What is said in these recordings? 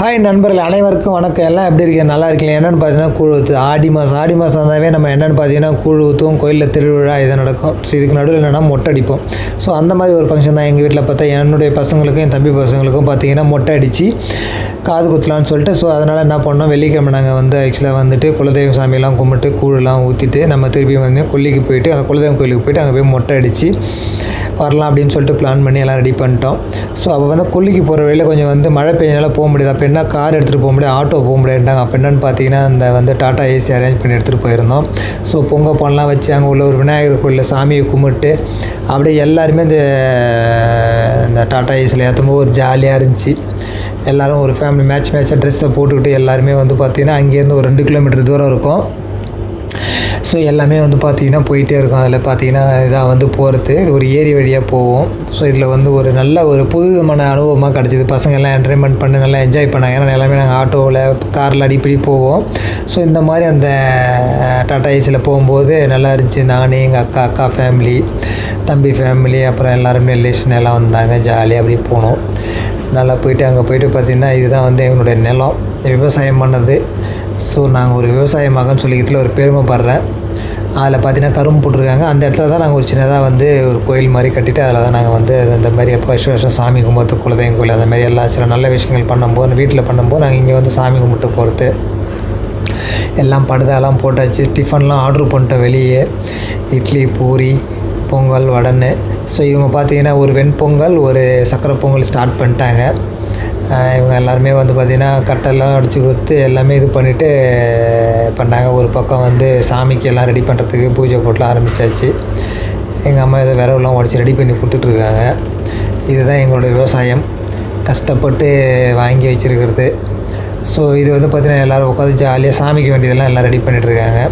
Hi நண்பர்கள் அனைவருக்கும் வணக்கம். எல்லாம் எப்படி இருக்கீங்க? நல்லா இருக்கீங்க என்னென்னு பார்த்தீங்கன்னா கூழ் ஊற்று ஆடி மாதம் ஆடி மாதம் இருந்தாவே நம்ம என்னென்னு பார்த்தீங்கன்னா கூழ் ஊற்றுவோம் கோயிலில் திருவிழா இது நடக்கும். ஸோ இதுக்கு நடுவில் என்னென்னா மொட்டை அடிப்போம். ஸோ அந்த மாதிரி ஒரு ஃபங்க்ஷன் தான் எங்கள் வீட்டில் பார்த்தா என்னுடைய பசங்களுக்கும் என் தம்பி பசங்களுக்கும் பார்த்தீங்கன்னா மொட்டை அடித்து காது குத்தலான்னு சொல்லிட்டு ஸோ அதனால் என்ன பண்ணோம்? வெள்ளிக்கிழமை நாங்கள் வந்து ஆக்சுவலாக வந்துட்டு குலதெய்வம் சாமியெல்லாம் கும்பிட்டு கூழெல்லாம் ஊற்றிட்டு நம்ம திருப்பி வந்து கொல்லிக்கு போயிட்டு அந்த குலதெய்வம் கோயிலுக்கு போயிட்டு அங்கே போய் மொட்டை அடித்து வரலாம் அப்படின்னு சொல்லிட்டு பிளான் பண்ணி எல்லாம் ரெடி பண்ணிட்டோம். ஸோ அப்போ வந்து கொல்லிக்கு போகிற வழியில் கொஞ்சம் வந்து மழை பெய்யனால போக முடியாது. அப்போ என்ன கார் எடுத்துகிட்டு போக முடியாது ஆட்டோ போக முடியாதுட்டாங்க அப்போ என்னென்னு பார்த்தீங்கன்னா அந்த வந்து டாட்டா ஏசி அரேஞ்ச் பண்ணி எடுத்துகிட்டு போயிருந்தோம். ஸோ பொங்க பழம்லாம் வச்சு அங்கே உள்ள ஒரு விநாயகர் கோயிலில் சாமியை கும்பிட்டு அப்படியே எல்லாருமே இந்த இந்த டாட்டா ஏசியில் ஏற்றும்போது ஒரு ஜாலியாக இருந்துச்சு. எல்லோரும் ஒரு ஃபேமிலி மேட்ச் மேட்சாக ட்ரெஸ்ஸை போட்டுக்கிட்டு எல்லாருமே வந்து பார்த்திங்கன்னா அங்கேருந்து ஒரு ரெண்டு கிலோமீட்டர் தூரம் இருக்கும். ஸோ எல்லாமே வந்து பார்த்திங்கன்னா போயிட்டே இருக்கும். அதில் பார்த்திங்கன்னா இதாக வந்து போகிறது ஒரு ஏரி வழியாக போவோம். ஸோ இதில் வந்து ஒரு நல்ல ஒரு புதுவிதமான அனுபவமாக கிடச்சிது. பசங்க எல்லாம் என்டர்டைன்மெண்ட் பண்ணி நல்லா என்ஜாய் பண்ணாங்க. ஏன்னா எல்லாமே நாங்கள் ஆட்டோவில் காரில் அடிப்படி போவோம். ஸோ இந்த மாதிரி அந்த டாட்டா ஏசியில் போகும்போது நல்லா இருந்துச்சு. நான் எங்கள் அக்கா அக்கா ஃபேமிலி தம்பி ஃபேமிலி அப்புறம் எல்லாருமே ரிலேஷன் எல்லாம் வந்தாங்க. ஜாலியாக அப்படி போனோம். நல்லா போயிட்டு அங்கே போயிட்டு பார்த்திங்கன்னா இதுதான் வந்து எங்களுடைய நிலம். விவசாயம் பண்ணது. ஸோ நாங்கள் ஒரு விவசாய மகன் சொல்லிக்கிறதுல ஒரு பெருமைப்படுறேன் அதில் பார்த்தீங்கன்னா கரும்பு போட்டிருக்காங்க. அந்த இடத்துல தான் நாங்கள் ஒரு சின்னதாக வந்து ஒரு கோயில் மாதிரி கட்டிட்டு அதில் தான் நாங்கள் வந்து அந்த மாதிரி எப்போ வருஷம் வருஷம் சாமி கும்பிட்டு குலதெய்வம் கோயில் அந்த மாதிரி எல்லா சில நல்ல விஷயங்கள் பண்ணும்போது வீட்டில் பண்ணும்போது நாங்கள் இங்கே வந்து சாமி கும்பிட்டு போகிறது எல்லாம் படுதாலாம் போட்டாச்சு. டிஃபன்லாம் ஆர்டர் பண்ணிட்டோம் வெளியே. இட்லி பூரி பொங்கல் வடன்னு. ஸோ இவங்க பார்த்தீங்கன்னா ஒரு வெண்பொங்கல் ஒரு சக்கரை பொங்கல் ஸ்டார்ட் பண்ணிட்டாங்க. இவங்க எல்லாருமே வந்து பார்த்திங்கன்னா கட்டெல்லாம் அடித்து கொடுத்து எல்லாமே இது பண்ணிவிட்டு பண்ணாங்க. ஒரு பக்கம் வந்து சாமிக்கு எல்லாம் ரெடி பண்ணுறதுக்கு பூஜை போட்டலாம் ஆரம்பித்தாச்சு எங்கள் அம்மா இதை விரவுலாம் உடச்சி ரெடி பண்ணி கொடுத்துட்ருக்காங்க. இதுதான் எங்களுடைய விவசாயம். கஷ்டப்பட்டு வாங்கி வச்சுருக்கிறது. ஸோ இது வந்து பார்த்திங்கன்னா எல்லோரும் உட்காந்து ஜாலியாக சாமிக்கு வேண்டியதெல்லாம் எல்லாம் ரெடி பண்ணிகிட்ருக்காங்க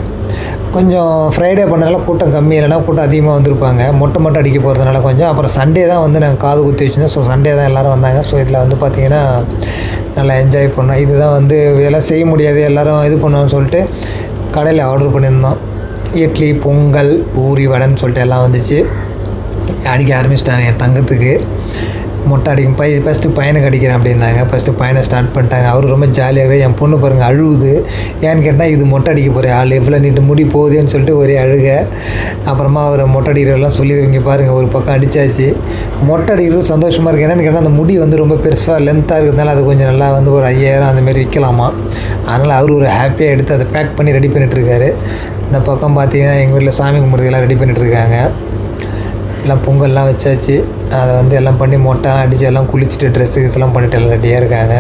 கொஞ்சம் ஃப்ரைடே பண்ணதுனால கூட்டம் கம்மி இல்லைனா கூட்டம் அதிகமாக வந்திருப்பாங்க. மொட்டை மொட்டை அடிக்க போகிறதுனால கொஞ்சம். அப்புறம் சண்டே தான் வந்து நாங்கள் காது குத்தி வச்சுருந்தோம். ஸோ சண்டே தான் எல்லோரும் வந்தாங்க. ஸோ இதில் வந்து பார்த்திங்கன்னா நல்லா என்ஜாய் பண்ணோம். இதுதான் வந்து இதெல்லாம் செய்ய முடியாது. எல்லோரும் இது பண்ணோம்னு சொல்லிட்டு கடையில் ஆர்டர் பண்ணியிருந்தோம். இட்லி பொங்கல் பூரி வடைன்னு சொல்லிட்டு எல்லாம் வந்துச்சு. அடிக்க ஆரம்பிச்சிட்டாங்க என் தங்கத்துக்கு. மொட்டை அடிக்கும். பை ஃபஸ்ட்டு பையனுக்கு அடிக்கிறேன் அப்படின்னாங்க. ஃபஸ்ட்டு பையனை ஸ்டார்ட் பண்ணிட்டாங்க. அவர் ரொம்ப ஜாலியாக என் பொண்ணு பாருங்கள் அழுகுது ஏன்னு கேட்டால் இது மொட்டை அடிக்க போகிற ஆள். எவ்வளோ நீட்டு முடி போகுதுன்னு சொல்லிட்டு ஒரே அழுக. அப்புறமா அவர் மொட்டை அடிக்கிறதெல்லாம் சொல்லிடுவீங்க பாருங்கள் ஒரு பக்கம் அடித்தாச்சு மொட்டை அடிக்கிறது சந்தோஷமாக இருக்குது என்னென்னு கேட்டால் அந்த முடி வந்து ரொம்ப பெருசாக லென்த்தாக இருக்கிறதுனால அது கொஞ்சம் நல்லா வந்து ஒரு ஐயாயிரம் அந்தமாரி விற்கலாமா? அதனால் அவர் ஒரு ஹாப்பியாக எடுத்து அதை பேக் பண்ணி ரெடி பண்ணிகிட்ருக்காரு இந்த பக்கம் பார்த்தீங்கன்னா எங்கள் வீட்டில் சாமி கும்பிட்றதுக்கெல்லாம் ரெடி பண்ணிகிட்ருக்காங்க எல்லாம் பொங்கல்லாம் வச்சாச்சு. அதை வந்து எல்லாம் பண்ணி மொட்டைலாம் அடித்து எல்லாம் குளிச்சுட்டு ட்ரெஸ்ஸு கிஸ்லாம் பண்ணிட்டு எல்லாம் ரெடியாக இருக்காங்க.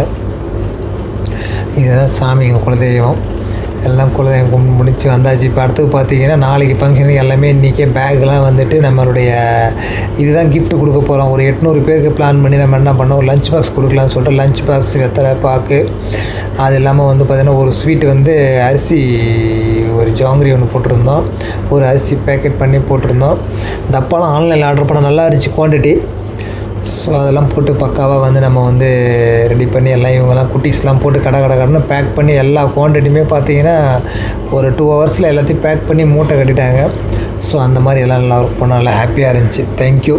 இதுதான் சாமி எங்கள் குலதெய்வம். எல்லாம் குலதெய்வம் கும்பிட்டு முடிச்சு வந்தாச்சு. இப்போ அடுத்து பார்த்தீங்கன்னா நாளைக்கு ஃபங்க்ஷனுக்கு எல்லாமே இன்றைக்கே பேக்லாம் வந்துட்டு நம்மளுடைய இதுதான் கிஃப்ட் கொடுக்க போகிறோம் ஒரு எட்நூறு பேருக்கு பிளான் பண்ணி நம்ம என்ன பண்ணோம்? ஒரு லஞ்ச் பாக்ஸ் கொடுக்கலாம்னு சொல்லிட்டு லஞ்ச் பாக்ஸ் வெத்தலை பாக்கு அது இல்லாமல் வந்து பார்த்திங்கன்னா ஒரு ஸ்வீட் வந்து அரிசி ஒரு ஜாங்கிரி ஒன்று போட்டிருந்தோம். ஒரு அரிசி பேக்கெட் பண்ணி போட்டிருந்தோம். டப்பாலாம் ஆன்லைனில் ஆர்டர் பண்ணால் நல்லா இருந்துச்சு குவான்டிட்டி ஸோ அதெல்லாம் போட்டு பக்காவாக வந்து நம்ம வந்து ரெடி பண்ணி எல்லாம் இவங்கெல்லாம் குட்டீஸ்லாம் போட்டு கடை கடை கடைன்னு பேக் பண்ணி எல்லா குவான்டிட்டியுமே பார்த்தீங்கன்னா ஒரு டூ ஹவர்ஸில் எல்லாத்தையும் பேக் பண்ணி மூட்டை கட்டிட்டாங்க. ஸோ அந்த மாதிரி எல்லாம் நல்லா ஒர்க் பண்ண நல்லா ஹாப்பியாக இருந்துச்சு. தேங்க்யூ